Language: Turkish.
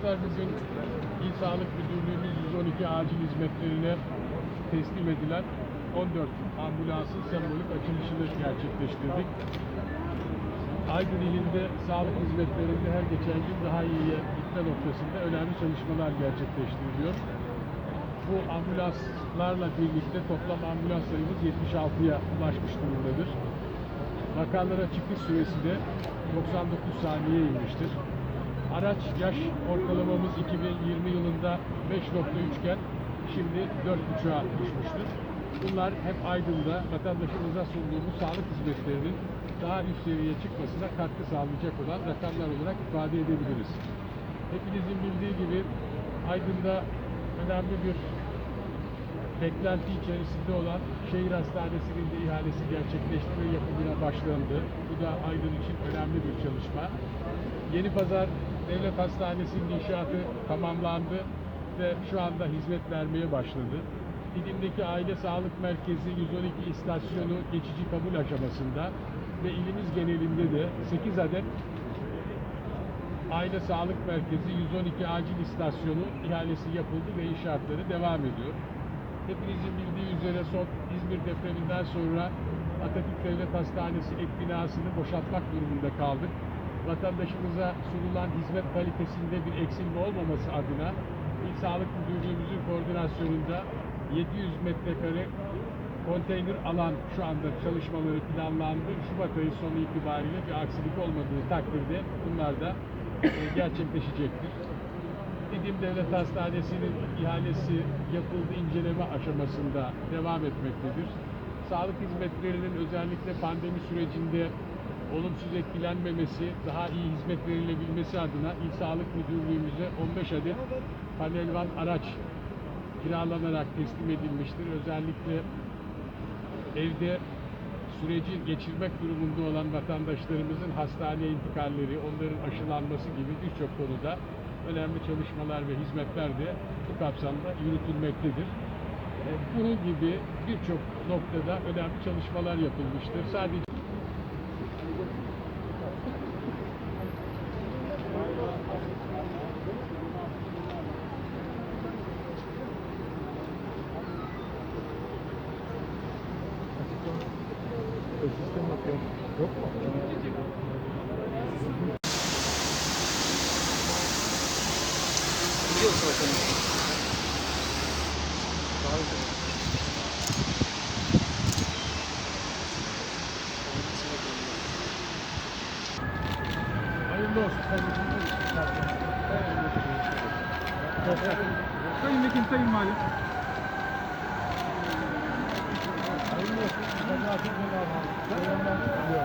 Bugün İl Sağlık Müdürlüğü'nün 112 acil hizmetlerine teslim edilen 14 ambulansın sembolik açılışını gerçekleştirdik. Aydın ilinde sağlık hizmetlerinde her geçen gün daha iyiye gitme noktasında önemli çalışmalar gerçekleştiriliyor. Bu ambulanslarla birlikte toplam ambulans sayımız 76'ya ulaşmış durumdadır. Vakalara çıkış süresi de 99 saniye inmiştir. Araç yaş ortalamamız 2020 yılında 5.3 iken şimdi 4.5'a düşmüştür. Bunlar hep Aydın'da vatandaşımıza sunduğumuz sağlık hizmetlerinin daha üst seviyeye çıkmasına katkı sağlayacak olan rakamlar olarak ifade edebiliriz. Hepinizin bildiği gibi Aydın'da önemli bir beklenti içerisinde olan şehir hastanesinin de ihalesi gerçekleştirme yapımına başlandı. Bu da Aydın için önemli bir çalışma. Yeni Pazar Devlet Hastanesi'nin inşaatı tamamlandı ve şu anda hizmet vermeye başladı. Didim'deki Aile Sağlık Merkezi 112 istasyonu geçici kabul aşamasında ve ilimiz genelinde de 8 adet Aile Sağlık Merkezi 112 acil istasyonu ihalesi yapıldı ve inşaatları devam ediyor. Hepinizin bildiği üzere son İzmir depreminden sonra Atatürk Devlet Hastanesi ek binasını boşaltmak durumunda kaldık. Vatandaşımıza sunulan hizmet kalitesinde bir eksilme olmaması adına İl Sağlık Müdürlüğümüzün koordinasyonunda 700 metrekare konteyner alan şu anda çalışmaları planlandı. Şubat ayı sonu itibariyle bir aksilik olmadığı takdirde bunlar da e, gerçekleşecektir. Didim Devlet Hastanesi'nin ihalesi yapıldı, inceleme aşamasında devam etmektedir. Sağlık hizmetlerinin özellikle pandemi sürecinde olumsuz etkilenmemesi, daha iyi hizmet verilebilmesi adına İl Sağlık Müdürlüğümüze 15 adet panelvan araç kiralanarak teslim edilmiştir. Özellikle evde süreci geçirmek durumunda olan vatandaşlarımızın hastaneye intikalleri, onların aşılanması gibi birçok konuda önemli çalışmalar ve hizmetler de bu kapsamda yürütülmektedir. E, Bunun gibi birçok noktada önemli çalışmalar yapılmıştır. Sadece. Yok mu? olsun efendim. Daha güzel. Hayırlı olsun. Sayın Vekim, Sayın Mali. Hayırlı olsun. Hayırlı olsun. Hayırlı olsun.